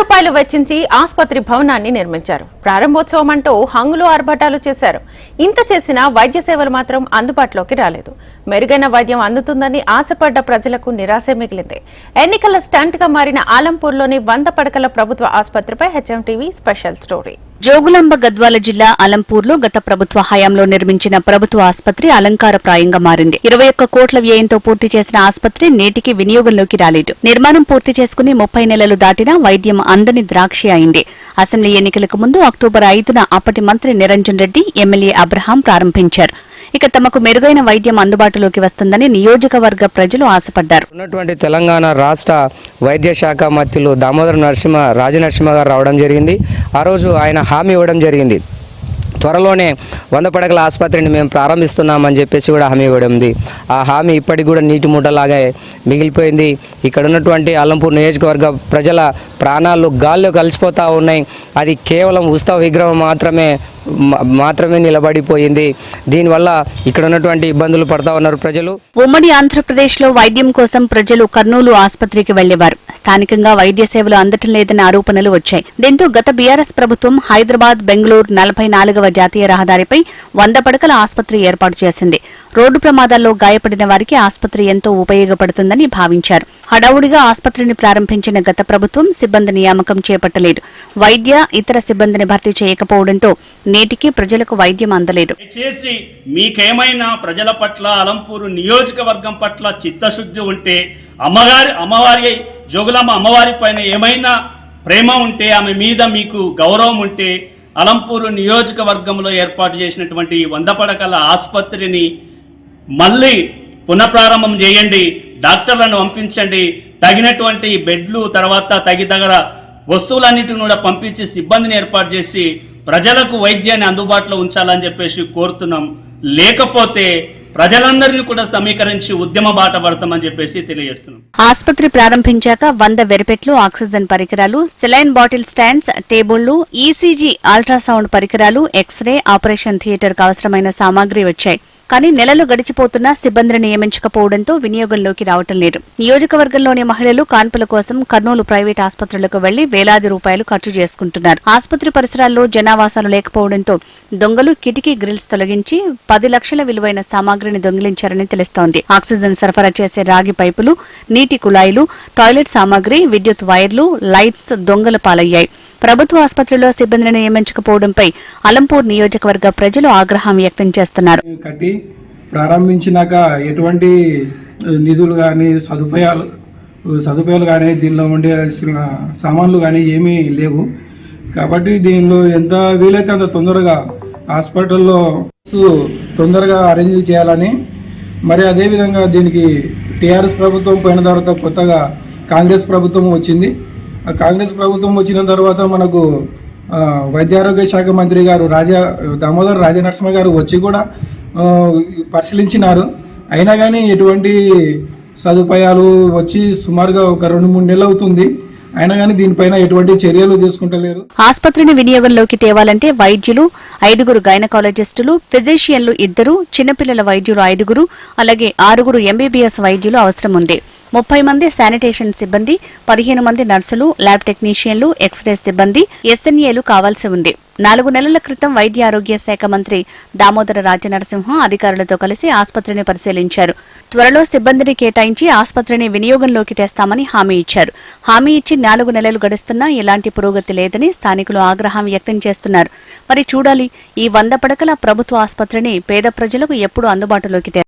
రూపాయలు వెచ్చించి ఆసుపత్రి భవనాన్ని నిర్మించారు. ప్రారంభోత్సవం అంటూ హంగులు ఆర్భటాలు చేశారు. ఇంత చేసినా వైద్య సేవలు మాత్రం అందుబాటులోకి రాలేదు. మెరుగైన వైద్యం అందుతుందని ఆశపడ్డ ప్రజలకు నిరాశ మిగిలింది. ఎన్నికల స్టంట్గా మారిన ఆలంపూర్లోని వంద పడకల ప్రభుత్వ ఆసుపత్రిపై HM TV special story. Jogulamba Gadwal జిల్లా అలంపూర్లో గత ప్రభుత్వ హయాంలో నిర్మించిన ప్రభుత్వ ఆసుపత్రి అలంకారప్రాయంగా మారింది. ఇరవై ఒక్క కోట్ల వ్యయంతో పూర్తి చేసిన ఆసుపత్రి నేటికి వినియోగంలోకి రాలేదు. నిర్మాణం పూర్తి చేసుకుని ముప్పై నెలలు దాటినా వైద్యం అందని ద్రాక్షి అయింది. అసెంబ్లీ ఎన్నికలకు ముందు అక్టోబర్ ఐదున అప్పటి మంత్రి నిరంజన్ రెడ్డి ఎమ్మెల్యే అబ్రహాం ప్రారంభించారు. ఇక తమకు మెరుగైన వైద్యం అందుబాటులోకి వస్తుందని నియోజకవర్గ ప్రజలు ఆశపడ్డారు. ఉన్నటువంటి తెలంగాణ రాష్ట్ర వైద్య శాఖ మంత్రులు దామోదర నరసింహ రాజనరసింహ గారు రావడం జరిగింది. ఆ రోజు ఆయన హామీ ఇవ్వడం జరిగింది. త్వరలోనే వంద పడకల ఆసుపత్రిని మేము ప్రారంభిస్తున్నామని చెప్పేసి కూడా హామీ ఇవ్వడం ఉంది. ఆ హామీ ఇప్పటికి కూడా నీటి మూటలాగే మిగిలిపోయింది. ఇక్కడ ఉన్నటువంటి అల్లంపూర్ నియోజకవర్గ ప్రజల ప్రాణాలు గాల్లో కలిసిపోతూ ఉన్నాయి. అది కేవలం ఉత్సవ విగ్రహం మాత్రమే మాత్రమే నిలబడిపోయింది. దీనివల్ల ఇక్కడ ఉన్నటువంటి ఇబ్బందులు పడతా ఉన్నారు ప్రజలు. ఉమ్మడి ఆంధ్రప్రదేశ్లో వైద్యం కోసం ప్రజలు కర్నూలు ఆసుపత్రికి వెళ్ళేవారు స్థానికంగా వైద్య సేవలు అందటం లేదన్న ఆరోపణలు వచ్చాయి. దీంతో గత బీఆర్ఎస్ ప్రభుత్వం హైదరాబాద్ బెంగళూరు నలభై నాలుగవ జాతీయ రహదారిపై వంద పడకల ఆసుపత్రి ఏర్పాటు చేసింది. రోడ్డు ప్రమాదాల్లో గాయపడిన వారికి ఆసుపత్రి ఎంతో ఉపయోగపడుతుందని భావించారు. హడావుడిగా ఆసుపత్రిని ప్రారంభించిన గత ప్రభుత్వం సిబ్బంది నియామకం చేపట్టలేదు. వైద్య ఇతర సిబ్బందిని భర్తీ చేయకపోవడంతో నేటికి ప్రజలకు వైద్యం అందలేదు. చేసి మీకేమైనా ప్రజల పట్ల అలంపూరు నియోజకవర్గం పట్ల చిత్తశుద్ధి ఉంటే అమ్మగారి అమ్మవారి జోగులమ్మ అమ్మవారి పైన ఏమైనా ప్రేమ ఉంటే ఆమె మీద మీకు గౌరవం ఉంటే అలంపూరు నియోజకవర్గంలో ఏర్పాటు చేసినటువంటి వంద పడకల ఆసుపత్రిని మళ్ళీ పునఃప్రారంభం చేయండి. డాక్టర్లను పంపించండి. తగినటువంటి బెడ్లు తర్వాత తగిన వస్తువులన్నిటిని కూడా పంపించి సిబ్బందిని ఏర్పాటు చేసి ప్రజలకు వైద్యాన్ని అందుబాటులో ఉంచాలని చెప్పేసి కోరుతున్నాం. లేకపోతే ప్రజలందరినీ కూడా సమీకరించి ఉద్యమ బాట పడతామని చెప్పేసి తెలియజేస్తున్నాం. ఆసుపత్రి ప్రారంభించాక వంద వెరిపెట్లు ఆక్సిజన్ పరికరాలు సెలైన్ బాటిల్ స్టాండ్స్ టేబుళ్ళు ఈసీజీ అల్ట్రాసౌండ్ పరికరాలు ఎక్స్రే ఆపరేషన్ థియేటర్కు అవసరమైన సామాగ్రి వచ్చాయి. కానీ నెలలు గడిచిపోతున్నా సిబ్బందిని నియమించకపోవడంతో వినియోగంలోకి రావటం లేదు. నియోజకవర్గంలోని మహిళలు కాన్పుల కోసం కర్నూలు ప్రైవేట్ ఆసుపత్రులకు వెళ్ళి వేలాది రూపాయలు ఖర్చు చేసుకుంటున్నారు. ఆసుపత్రి పరిసరాల్లో జనావాసాలు లేకపోవడంతో దొంగలు కిటికీ గ్రిల్స్ తొలగించి పది లక్షల విలువైన సామాగ్రిని దొంగిలించారని తెలుస్తోంది. ఆక్సిజన్ సరఫరా చేసే రాగి పైపులు నీటి కుళాయిలు టాయిలెట్ సామాగ్రి విద్యుత్ వైర్లు లైట్స్ దొంగల పాలయ్యాయి. ప్రభుత్వ ఆసుపత్రిలో సిబ్బందిని నియమించకపోవడంపై అలంపూర్ నియోజకవర్గ ప్రజలు ఆగ్రహం వ్యక్తం చేస్తున్నారు. కట్టి ప్రారంభించినాక ఎటువంటి నిధులు కానీ సదుపాయాలు సదుపాయాలు కానీ దీనిలో ఉండే సామాన్లు కానీ ఏమీ లేవు. కాబట్టి దీనిలో ఎంత వీలైతే అంత తొందరగా హాస్పిటల్లో తొందరగా అరేంజ్ చేయాలని మరి అదేవిధంగా దీనికి టీఆర్ఎస్ ప్రభుత్వం పోయిన తర్వాత కొత్తగా కాంగ్రెస్ ప్రభుత్వం వచ్చింది. కాంగ్రెస్ ప్రభుత్వం వచ్చిన తర్వాత మనకు వైద్యారోగ్య శాఖ మంత్రి గారు రాజా దామోదర్ రాజనరసింహ గారు వచ్చి కూడా పరిశీలించినారు. అయినా కానీ ఎటువంటి సదుపాయాలు వచ్చి సుమారుగా ఒక రెండు మూడు నెలలు అవుతుంది. అయినా కానీ దీనిపైన ఎటువంటి చర్యలు తీసుకుంటలేరు. ఆసుపత్రిని వినియోగంలోకి తేవాలంటే వైద్యులు ఐదుగురు గైనకాలజిస్టులు ఫిజిషియన్లు ఇద్దరు చిన్నపిల్లల వైద్యులు ఐదుగురు అలాగే ఆరుగురు ఎంబీబీఎస్ వైద్యులు అవసరం ఉంది ముప్పై మంది శానిటేషన్ సిబ్బంది పదిహేను మంది నర్సులు ల్యాబ్ టెక్నీషియన్లు ఎక్స్రే సిబ్బంది ఎస్ఎన్ఏలు కావాల్సి ఉంది. నాలుగు నెలల క్రితం వైద్య ఆరోగ్య శాఖ మంత్రి దామోదర రాజనరసింహ అధికారులతో కలిసి ఆసుపత్రిని పరిశీలించారు. త్వరలో సిబ్బందిని కేటాయించి ఆసుపత్రిని వినియోగంలోకి తెస్తామని హామీ ఇచ్చారు. హామీ ఇచ్చి నాలుగు నెలలు గడుస్తున్నా ఎలాంటి పురోగతి లేదని స్థానికులు ఆగ్రహం వ్యక్తం చేస్తున్నారు. మరి చూడాలి ఈ వంద పడకల ప్రభుత్వ ఆసుపత్రిని పేద ప్రజలకు ఎప్పుడు అందుబాటులోకి తె